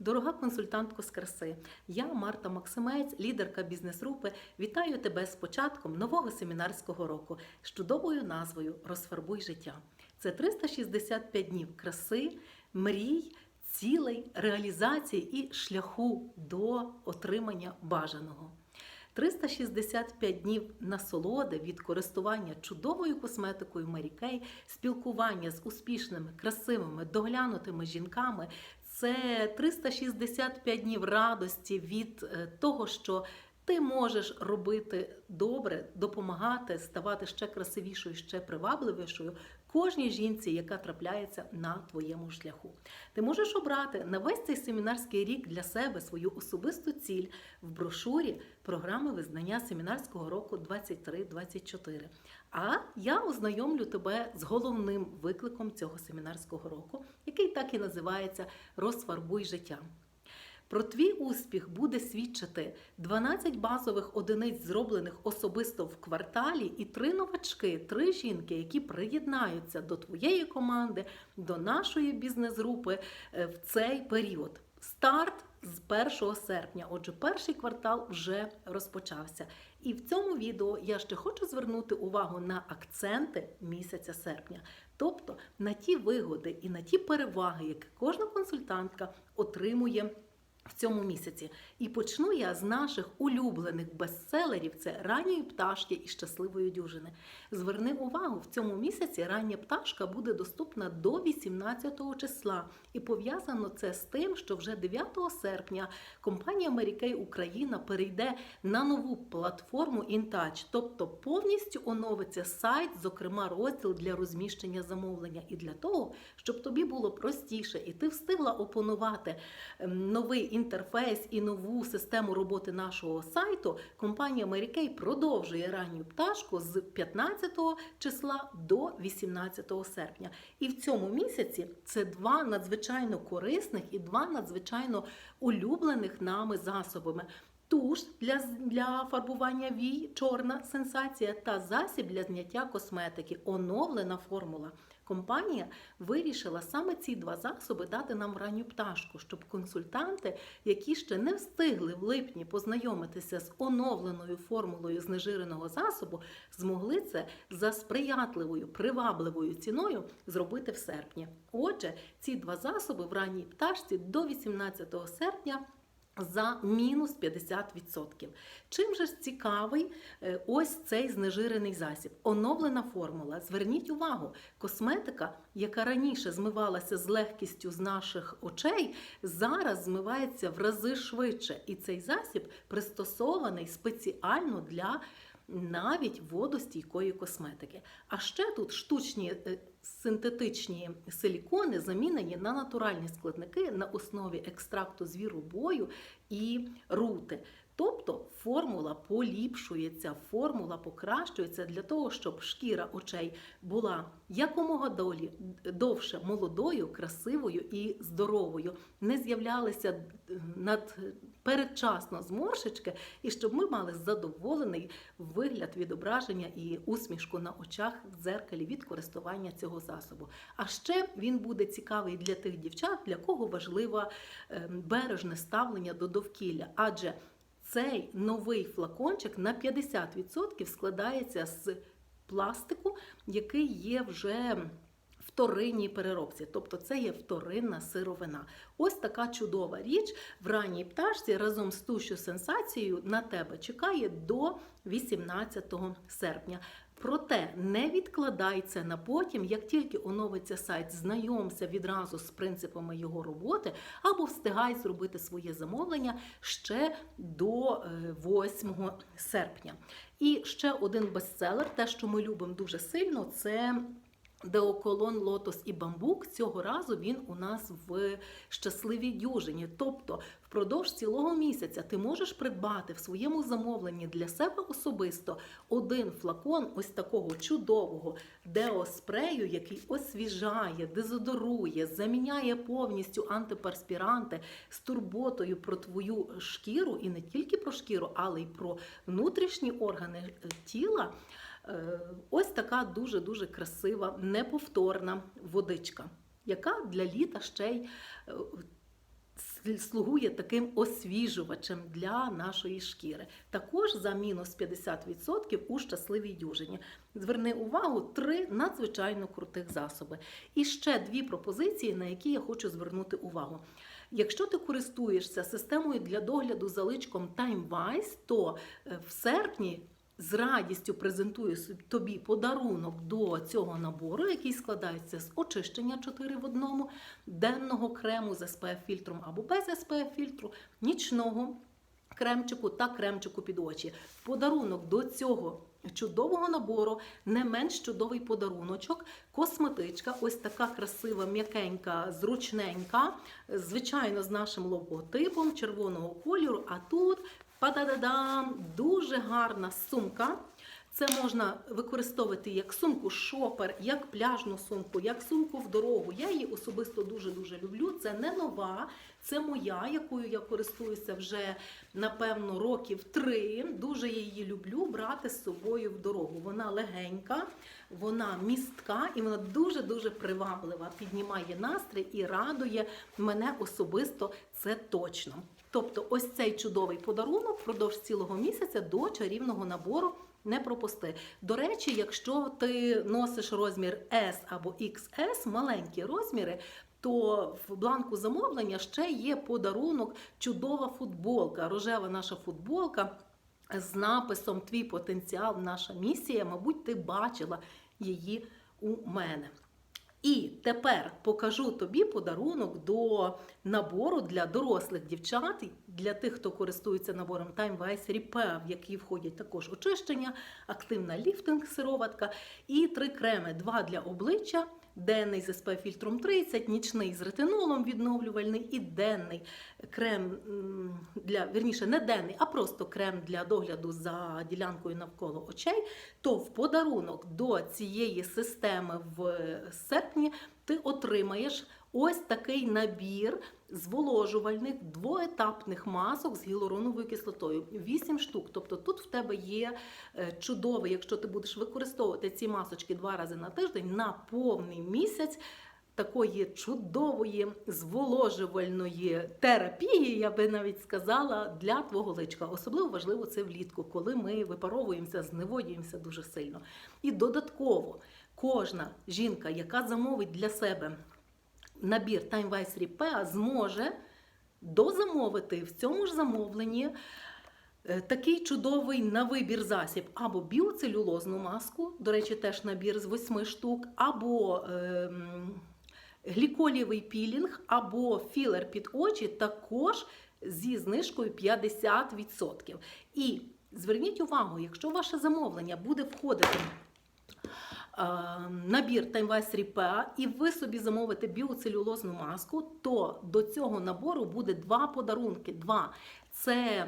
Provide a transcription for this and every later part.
Дорога консультантко з краси, я Марта Максимець, лідерка бізнес-групи. Вітаю тебе з початком нового семінарського року з чудовою назвою Розфарбуй життя. Це 365 днів краси, мрій, цілей, реалізації і шляху до отримання бажаного. 365 днів насолоди від користування чудовою косметикою Kay, спілкування з успішними, красивими, доглянутими жінками. Це 365 днів радості від е, того, що ти можеш робити добре, допомагати, ставати ще красивішою, ще привабливішою кожній жінці, яка трапляється на твоєму шляху. Ти можеш обрати на весь цей семінарський рік для себе свою особисту ціль в брошурі програми визнання семінарського року 23-24. А я ознайомлю тебе з головним викликом цього семінарського року, який так і називається Розфарбуй життя. Про твій успіх буде свідчити 12 базових одиниць, зроблених особисто в кварталі, і три новачки, три жінки, які приєднаються до твоєї команди, до нашої бізнес-групи е, в цей період. Старт з 1 серпня. Отже, перший квартал вже розпочався. І в цьому відео я ще хочу звернути увагу на акценти місяця серпня, тобто на ті вигоди і на ті переваги, які кожна консультантка отримує. В цьому місяці. І почну я з наших улюблених бестселерів: це ранньої пташки і щасливої дюжини. Зверни увагу, в цьому місяці рання пташка буде доступна до 18 числа, і пов'язано це з тим, що вже 9 серпня компанія Kay Україна перейде на нову платформу InTouch, тобто повністю оновиться сайт, зокрема розділ для розміщення замовлення, і для того, щоб тобі було простіше, і ти встигла опанувати ем, новий інтерфейс і нову систему роботи нашого сайту, компанія Kay продовжує ранню пташку з 15 числа до 18 серпня. І в цьому місяці це два надзвичайно корисних і два надзвичайно улюблених нами засобами. Туш для, для фарбування вій, чорна сенсація та засіб для зняття косметики, оновлена формула. Компанія вирішила саме ці два засоби дати нам ранню пташку, щоб консультанти, які ще не встигли в липні познайомитися з оновленою формулою знежиреного засобу, змогли це за сприятливою, привабливою ціною зробити в серпні. Отже, ці два засоби в ранній пташці до 18 серпня. За мінус 50%. Чим же ж цікавий е, ось цей знежирений засіб? Оновлена формула. Зверніть увагу, косметика, яка раніше змивалася з легкістю з наших очей, зараз змивається в рази швидше. І цей засіб пристосований спеціально для навіть водостійкої косметики. А ще тут штучні е, синтетичні силікони замінені на натуральні складники на основі екстракту звіробою і рути. Тобто формула поліпшується, формула покращується для того, щоб шкіра очей була якомога долі, довше молодою, красивою і здоровою, не з'являлися над передчасно зморшечки, і щоб ми мали задоволений вигляд відображення і усмішку на очах в дзеркалі від користування цього засобу. А ще він буде цікавий для тих дівчат, для кого важливе бережне ставлення до довкілля, адже цей новий флакончик на 50% складається з пластику, який є вже вторинній переробці, тобто це є вторинна сировина. Ось така чудова річ в ранній пташці разом з тущою сенсацією на тебе чекає до 18 серпня. Проте не відкладай це на потім, як тільки оновиться сайт, знайомся відразу з принципами його роботи, або встигай зробити своє замовлення ще до 8 серпня. І ще один бестселер, те, що ми любимо дуже сильно, це. Деоколон, лотос і бамбук цього разу він у нас в щасливій дюжині. Тобто, впродовж цілого місяця ти можеш придбати в своєму замовленні для себе особисто один флакон ось такого чудового деоспрею, який освіжає, дезодорує, заміняє повністю антиперспіранти з турботою про твою шкіру, і не тільки про шкіру, але й про внутрішні органи тіла. Е, ось така дуже-дуже красива, неповторна водичка, яка для літа ще й е, слугує таким освіжувачем для нашої шкіри. Також за мінус 50% у щасливій дюжині. Зверни увагу, три надзвичайно крутих засоби. І ще дві пропозиції, на які я хочу звернути увагу. Якщо ти користуєшся системою для догляду за личком TimeWise, то е, в серпні з радістю презентую тобі подарунок до цього набору, який складається з очищення 4 в одному, денного крему з SPF-фільтром або без SPF-фільтру, нічного кремчику та кремчику під очі. Подарунок до цього чудового набору не менш чудовий подаруночок, косметичка, ось така красива, м'якенька, зручненька, звичайно, з нашим логотипом червоного кольору. А тут Па-да-да-дам! Дуже гарна сумка. Це можна використовувати як сумку шопер, як пляжну сумку, як сумку в дорогу. Я її особисто дуже-дуже люблю. Це не нова, це моя, якою я користуюся вже напевно років три. Дуже її люблю брати з собою в дорогу. Вона легенька, вона містка і вона дуже-дуже приваблива. Піднімає настрій і радує мене особисто. Це точно. Тобто, ось цей чудовий подарунок впродовж цілого місяця до чарівного набору. Не пропусти. До речі, якщо ти носиш розмір S або XS, маленькі розміри, то в бланку замовлення ще є подарунок чудова футболка, рожева наша футболка з написом Твій потенціал, наша місія. Мабуть, ти бачила її у мене. І тепер покажу тобі подарунок до набору для дорослих дівчат, для тих, хто користується набором Time Vice Repair, в який входять також очищення, активна ліфтинг, сироватка і три креми: два для обличчя, денний з СП фільтром 30, нічний з ретинолом відновлювальний і денний крем для вірніше, не денний, а просто крем для догляду за ділянкою навколо очей. То в подарунок до цієї системи в серпні ти отримаєш ось такий набір зволожувальних двоетапних масок з гіалуроновою кислотою. 8 штук. Тобто тут в тебе є е, чудовий, якщо ти будеш використовувати ці масочки два рази на тиждень на повний місяць. Такої чудової зволожувальної терапії, я би навіть сказала, для твого личка. Особливо важливо це влітку, коли ми випаровуємося, зневодюємося дуже сильно. І додатково кожна жінка, яка замовить для себе набір Time Vice Repair, зможе дозамовити в цьому ж замовленні е, такий чудовий на вибір засіб або біоцелюлозну маску, до речі, теж набір з восьми штук, або ем, гліколієвий пілінг, або філер під очі, також зі знижкою 50%. І зверніть увагу, якщо ваше замовлення буде входити е, набір Timevice Repair і ви собі замовите біоцелюлозну маску, то до цього набору буде два подарунки. Два. Це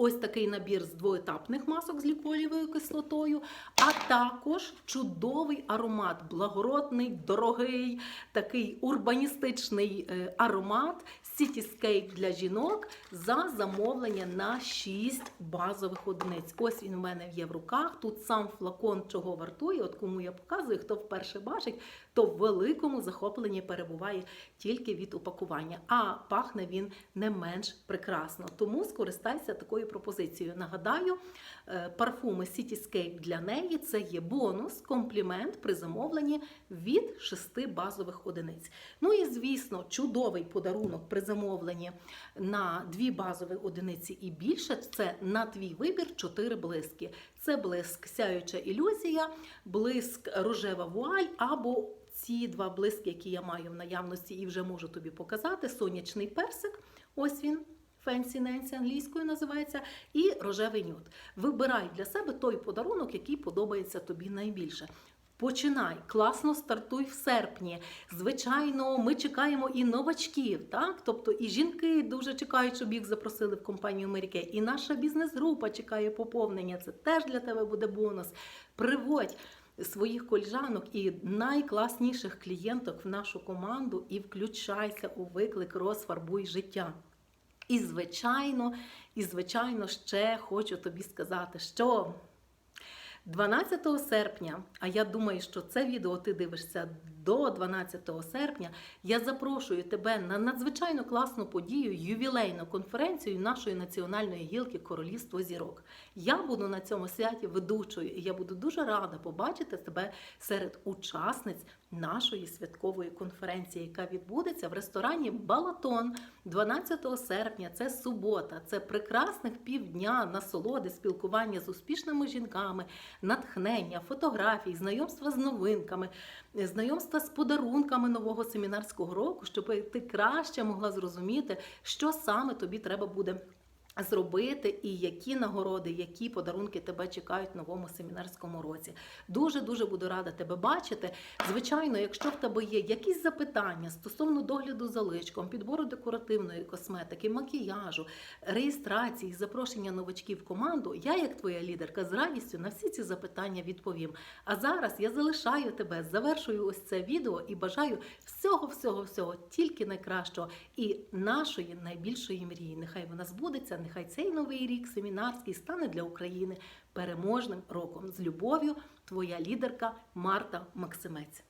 ось такий набір з двоетапних масок з ліколівою кислотою, а також чудовий аромат, благородний, дорогий, такий урбаністичний е, аромат Cityscape для жінок за замовлення на 6 базових одиниць. Ось він у мене є в руках. Тут сам флакон чого вартує. От кому я показую, хто вперше бачить, то в великому захопленні перебуває тільки від упакування. А пахне він не менш прекрасно. Тому скористайся такою пропозицією. Нагадаю, е, парфуми Cityscape для неї це є бонус, комплімент при замовленні від 6 базових одиниць. Ну і звісно, чудовий подарунок при замовленні на дві базові одиниці і більше. Це на твій вибір 4 блиски. Це блиск сяюча ілюзія, блиск рожева вуаль або ці два блиски, які я маю в наявності і вже можу тобі показати. Сонячний персик. Ось він. Фенсі Ненсі англійською називається, і рожевий нюд. Вибирай для себе той подарунок, який подобається тобі найбільше. Починай, класно стартуй в серпні. Звичайно, ми чекаємо і новачків, так? Тобто і жінки дуже чекають, щоб їх запросили в компанію Америки. І наша бізнес-група чекає поповнення. Це теж для тебе буде бонус. Приводь своїх коліжанок і найкласніших клієнток в нашу команду і включайся у виклик розфарбуй життя. І, звичайно, і, звичайно, ще хочу тобі сказати, що 12 серпня, а я думаю, що це відео ти дивишся до 12 серпня, я запрошую тебе на надзвичайно класну подію, ювілейну конференцію нашої національної гілки Королівство зірок. Я буду на цьому святі ведучою, і я буду дуже рада побачити тебе серед учасниць нашої святкової конференції, яка відбудеться в ресторані Балатон 12 серпня. Це субота, це прекрасних півдня насолоди, спілкування з успішними жінками, натхнення, фотографій, знайомства з новинками, знайомства з подарунками нового семінарського року, щоб ти краще могла зрозуміти, що саме тобі треба буде. Зробити і які нагороди, які подарунки тебе чекають в новому семінарському році. Дуже дуже буду рада тебе бачити. Звичайно, якщо в тебе є якісь запитання стосовно догляду за личком, підбору декоративної косметики, макіяжу, реєстрації, запрошення новачків в команду, я, як твоя лідерка, з радістю на всі ці запитання відповім. А зараз я залишаю тебе, завершую ось це відео і бажаю всього, всього, всього, тільки найкращого і нашої найбільшої мрії. Нехай вона збудеться, нехай цей новий рік семінарський стане для України переможним роком. З любов'ю, твоя лідерка Марта Максимець.